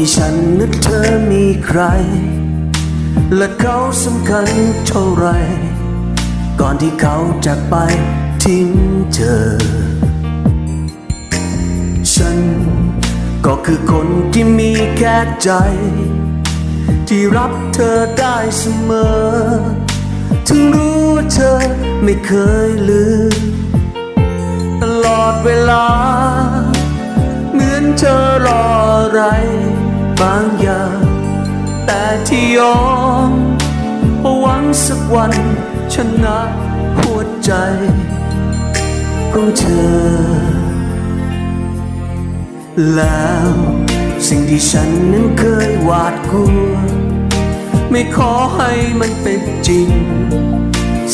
มีฉันนึกเธอมีใคร และเขาสำคัญเท่าไร ก่อนที่เขาจากไปทิ้งเธอ ฉันก็คือคนที่มีแค่ใจ ที่รับเธอได้เสมอ ถึงรู้ว่าเธอไม่เคยลืม ตลอดเวลา เหมือนเธอรออะไร บางอย่าง แต่ที่ยอมเพราะหวังสักวันชนะหัวใจของเธอ แล้วสิ่งที่ฉันนั้นเคยหวาดกลัว ไม่ขอให้มันเป็นจริง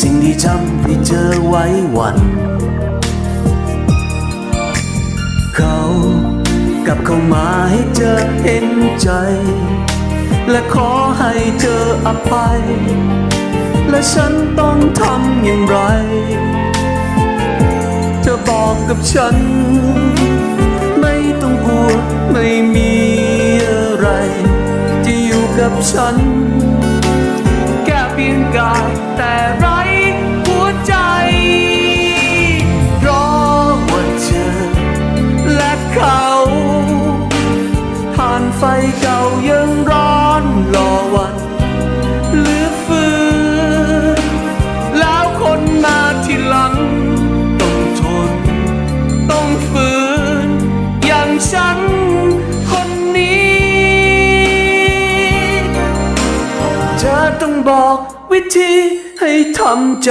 สิ่งที่ทำให้เธอไว้หวัน เข้ามาให้เธอเห็นใจ และขอให้เธออภัย และฉันต้องทำอย่างไร เธอบอกกับฉัน ไม่ต้องกลัวไม่มีอะไร ที่อยู่กับฉัน ไฟเก่ายังร้อนรอวันหลือฟือแล้วคนมาที่หลัง ต้องทน ต้องฝืน อย่างฉันคนนี้ เธอต้องบอกวิธีให้ทำใจ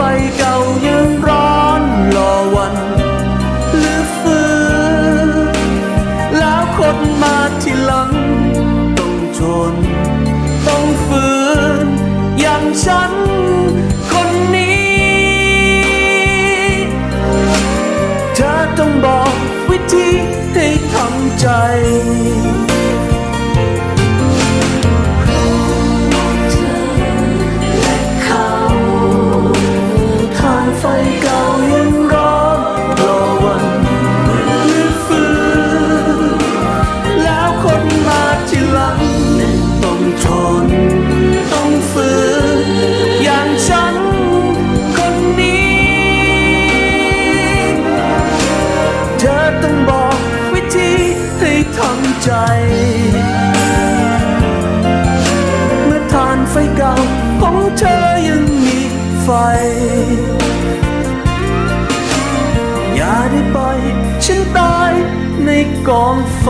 ไฟเก่ายังร้อนรอวันหลือฟือแล้วคนมาที่หลัง ต้องทนต้องฝืนอย่างฉันคนนี้ เธอต้องบอกวิธีให้ทำใจ ใจ เมื่อทานไฟเก่าของเธอยังมีไฟ อย่าได้ไปฉันตายในกองไฟ